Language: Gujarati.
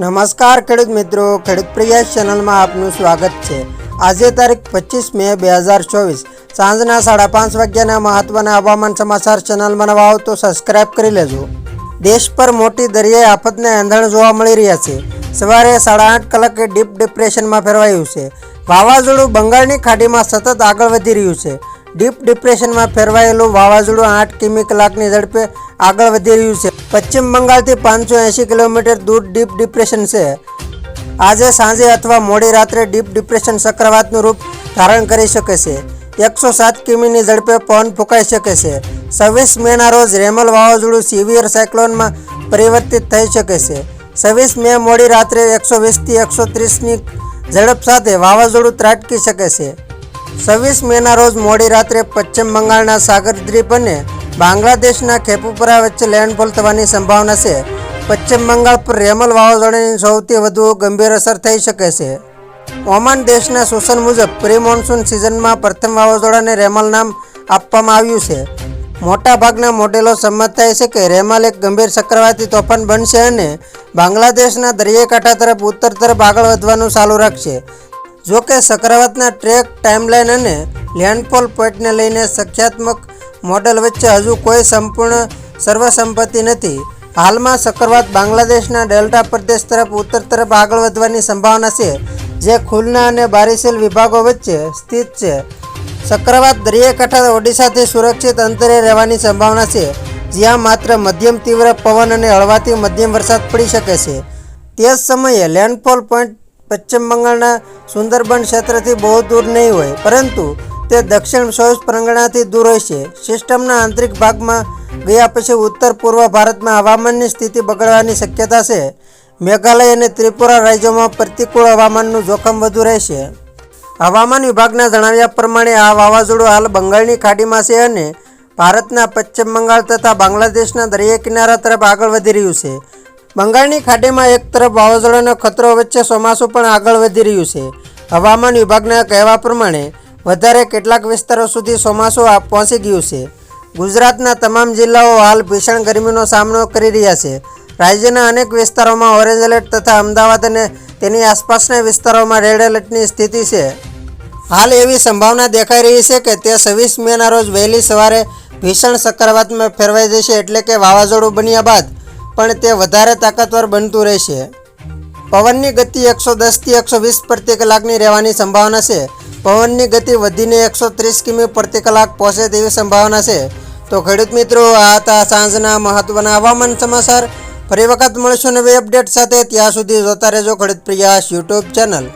નમસ્કાર ખેડૂત મિત્રો, ખેડૂત પ્રિયા ચેનલમાં આપનું સ્વાગત છે. આજે તારીખ પચીસ મે બે હજાર ચોવીસ. સાંજના સાડા પાંચ વાગ્યાના મહત્વના હવામાન સમાચાર ચેનલમાં નવા તો સબસ્ક્રાઇબ કરી લેજો. દેશ પર મોટી દરિયાઈ આફતને એંધણ જોવા મળી રહ્યા છે. સવારે સાડા આઠ કલાકે ડીપ ડિપ્રેશનમાં ફેરવાયું છે. વાવાઝોડું બંગાળની ખાડીમાં સતત આગળ વધી રહ્યું છે. ડીપ ડિપ્રેશનમાં ફેરવાયેલું વાવાઝોડું આઠ કિમી કલાકની ઝડપે આગળ વધી રહ્યું છે. પશ્ચિમ બંગાળથી પાંચસો એંશી કિલોમીટર દૂર ડીપ ડિપ્રેશન છે. આજે સાંજે અથવા મોડી રાત્રે ડીપ ડિપ્રેશન ચક્રવાતનું રૂપ ધારણ કરી શકે છે. એકસો સાત કિમીની ઝડપે પવન ફૂંકાઈ શકે છે. છવ્વીસ મેના રોજ રેમલ વાવાઝોડું સિવિયર સાયક્લોનમાં પરિવર્તિત થઈ શકે છે. છવ્વીસ મે મોડી રાત્રે એકસો વીસથી એકસો ત્રીસની ઝડપ સાથે વાવાઝોડું ત્રાટકી શકે છે. છવ્વીસ મેના રોજ મોડી રાત્રે પશ્ચિમ બંગાળના સાગર દ્વીપ અને બાંગ્લાદેશના ખેપુપરા વચ્ચે લેન્ડફોલ થવાની સંભાવના છે. પશ્ચિમ બંગાળ પર રેમલ વાવાઝોડાની સૌથી વધુ ગંભીર અસર થઈ શકે છે. ઓમાન દેશના સૂચન મુજબ પ્રી મોન્સૂન સિઝનમાં પ્રથમ વાવાઝોડાને રેમલ નામ આપવામાં આવ્યું છે. મોટાભાગના મોડેલો સંમત થાય છે કે રેમલ એક ગંભીર ચક્રવાતી તોફાન બનશે અને બાંગ્લાદેશના દરિયાકાંઠા તરફ ઉત્તર તરફ આગળ વધવાનું ચાલુ રાખશે. જો કે ચક્રવાતના ટ્રેક ટાઈમલાઈન અને લેન્ડફોલ પોઈન્ટને લઈને સંખ્યાત્મક મોડેલ વચ્ચે હજુ કોઈ સંપૂર્ણ સર્વસંપત્તિ નથી. હાલમાં ચક્રવાત બાંગ્લાદેશના ડેલ્ટા પ્રદેશ તરફ, ઉત્તર તરફ આગળ વધવાની સંભાવના છે, જે ખુલના અને બારિશેલ વિભાગો વચ્ચે સ્થિત છે. ચક્રવાત દરિયાકાંઠા ઓડિશાથી સુરક્ષિત અંતરે રહેવાની સંભાવના છે, જ્યાં માત્ર મધ્યમ તીવ્ર પવન અને હળવાથી મધ્યમ વરસાદ પડી શકે છે. તે જ સમયે લેન્ડફોલ પોઈન્ટ પશ્ચિમ બંગાળના સુંદરબન ક્ષેત્રથી બહુ દૂર નહીં હોય, પરંતુ તે દક્ષિણ ચોવીસ પ્રંગણાથી દૂર હોય છે. સિસ્ટમના આંતરિક ભાગમાં ગયા પછી ઉત્તર પૂર્વ ભારતમાં હવામાનની સ્થિતિ બગડવાની શક્યતા છે. મેઘાલય અને ત્રિપુરા રાજ્યોમાં પ્રતિકૂળ હવામાનનું જોખમ વધુ રહેશે હવામાન વિભાગના જણાવ્યા પ્રમાણે આ વાવાઝોડું હાલ બંગાળની ખાડીમાં છે અને ભારતના પશ્ચિમ બંગાળ તથા બાંગ્લાદેશના દરિયા કિનારા તરફ આગળ વધી રહ્યું છે. બંગાળની ખાડીમાં એક તરફ વાવાઝોડાનો ખતરો વચ્ચે ચોમાસું પણ આગળ વધી રહ્યું છે. હવામાન વિભાગના કહેવા પ્રમાણે વધારે કેટલાક વિસ્તારો સુધી ચોમાસું પહોંચી ગયું છે. ગુજરાતના તમામ જિલ્લાઓ હાલ ભીષણ ગરમીનો સામનો કરી રહ્યા છે. રાજ્યના અનેક વિસ્તારોમાં ઓરેન્જ એલર્ટ તથા અમદાવાદ અને તેની આસપાસના વિસ્તારોમાં રેડ એલર્ટની સ્થિતિ છે. હાલ એવી સંભાવના દેખાઈ રહી છે કે તે છવ્વીસ મેના રોજ વહેલી સવારે ભીષણ ચક્રવાતમાં ફેરવાઈ જશે એટલે કે વાવાઝોડું બન્યા બાદ પણ તે વધારે તાકાતવર બનતું રહેશે. પવનની ગતિ એકસો દસથી એકસો વીસ પ્રતિ કલાકની રહેવાની સંભાવના છે. પવનની ગતિ વધીને એકસો ત્રીસ કિમી પ્રતિ કલાક પહોંચે તેવી સંભાવના છે. તો ખેડૂત મિત્રો, આ હતા સાંજના મહત્વના હવામાન સમાચાર. ફરી વખત મળશું નવી અપડેટ સાથે. ત્યાં સુધી જોતા રહેજો ખેડૂત પ્રિયાસ યુટ્યુબ ચેનલ.